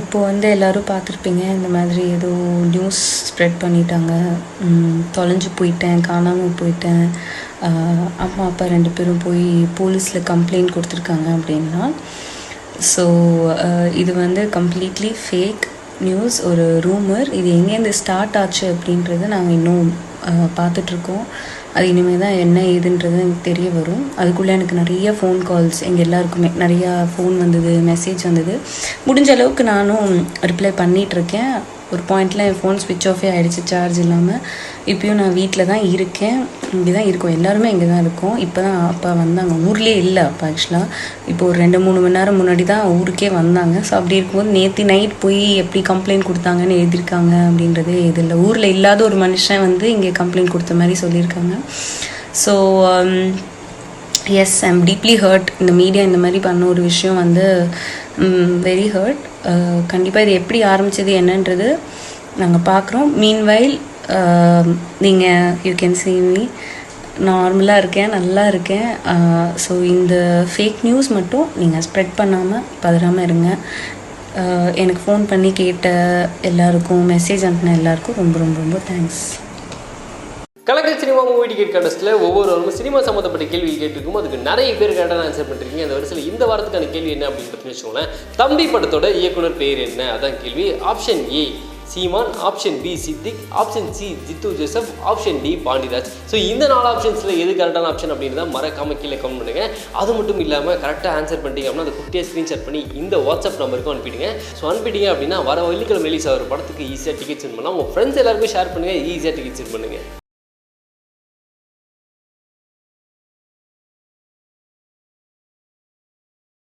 இப்போது வந்து எல்லாரும் பார்த்துருப்பீங்க இந்த மாதிரி ஏதோ நியூஸ் ஸ்ப்ரெட் பண்ணிட்டாங்க. தொலைஞ்சு போயிட்டேன் காணாமல் போயிட்டேன். அம்மா அப்பா ரெண்டு பேரும் போய் போலீஸில் கம்ப்ளைண்ட் கொடுத்துருக்காங்க அப்படின்னா ஸோ இது வந்து கம்ப்ளீட்லி ஃபேக் நியூஸ் ஒரு ரூமர் இது எங்கேருந்து ஸ்டார்ட் ஆச்சு அப்படின்றத நாங்கள் இன்னும் பார்த்துட்ருக்கோம். அது இனிமேல் தான் என்ன ஏதுன்றது எனக்கு தெரிய வரும். அதுக்குள்ளே எனக்கு நிறைய ஃபோன் கால்ஸ் எங்கள் எல்லாருக்குமே நிறையா ஃபோன் வந்தது மெசேஜ் வந்தது. முடிஞ்ச அளவுக்கு நானும் ரிப்ளை பண்ணிகிட்ருக்கேன் ஒரு பாயிண்டில் என் ஃபோன் ஸ்விட்ச் ஆஃபே ஆகிடுச்சு சார்ஜ் இல்லாமல் இப்பயும் நான் வீட்டில் தான் இருக்கேன். இங்கே தான் இருக்கோம். எல்லாருமே இங்கே தான் இருக்கோம். இப்போ தான் அப்பா வந்தாங்க. ஊர்லேயே இல்லை அப்பா ஆக்சுவலாக இப்போ ஒரு ரெண்டு மூணு மணி நேரம் முன்னாடி தான் ஊருக்கே வந்தாங்க. ஸோ அப்படி இருக்கும்போது நேற்று நைட் போய் எப்படி கம்ப்ளைண்ட் கொடுத்தாங்கன்னு எழுதியிருக்காங்க அப்படின்றதே இது இல்லை. ஊரில் இல்லாத ஒரு மனுஷன் வந்து இங்கே கம்ப்ளைண்ட் கொடுத்த மாதிரி சொல்லியிருக்காங்க. So um, yes I'm deeply hurt இந்த மீடியா இந்த மாதிரி பண்ண ஒரு விஷயம் வந்து வெரி ஹர்ட் கண்டிப்பாக இது எப்படி ஆரம்பிச்சது என்னன்றது நாங்கள் பார்க்குறோம் மீன்வைல் நீங்கள் யூ கேன் சீ மீ நார்மலாக இருக்கேன் நல்லா இருக்கேன். ஸோ இந்த ஃபேக் நியூஸ் மட்டும் நீங்கள் ஸ்ப்ரெட் பண்ணாமல் பதறாமல் இருங்க. எனக்கு ஃபோன் பண்ணி கேட்ட எல்லாருக்கும் மெசேஜ் அனுப்பின எல்லாருக்கும் ரொம்ப ரொம்ப ரொம்ப தேங்க்ஸ் கலக்கல் சினிமா மூவி டிக்கெட் கண்டஸ்ட்டில் ஒவ்வொருவரும் சினிமா சம்மந்தப்பட்ட கேள்வி கேட்டிருக்கும். அதுக்கு நிறைய பேர் கரெக்டான ஆன்சர் பண்ணிருக்கீங்க. அந்த வரிசையில் இந்த வாரத்துக்கான கேள்வி என்ன அப்படின்னு பார்த்தீங்கன்னு வச்சுக்கோங்களேன். தம்பி படத்தோட இயக்குனர் பேர் என்ன? அதான் கேள்வி. Option A Seeman. Option B Siddique. Option C Jeethu Joseph. Option D Pandiraj. So இந்த நாலு ஆப்ஷன்ஸில் எது கரெக்டான ஆப்ஷன் அப்படின்றத மறக்காம கீழே கமெண்ட் பண்ணுங்கள் அது மட்டும் இல்லாமல் கரெக்டாக ஆன்சர் பண்ணிட்டீங்க அப்படின்னா அந்த குட்டியாக ஸ்க்ரீன்ஷாட் பண்ணி இந்த வாட்ஸ்அப் நம்பருக்கு அனுப்பிடுங்க. ஸோ அனுப்பிட்டீங்க அப்படின்னா வர வெள்ளிக்கிழமை ரிலீஸ் ஆகிற படத்துக்கு ஈஸியாக டிக்கெட் சென்ட் பண்ணலாம். உங்கள் ஃப்ரெண்ட்ஸ் எல்லாருக்கும் ஷேர் பண்ணுங்கள் ஈஸியாக டிக்கெட் சென்ட் பண்ணுங்கள்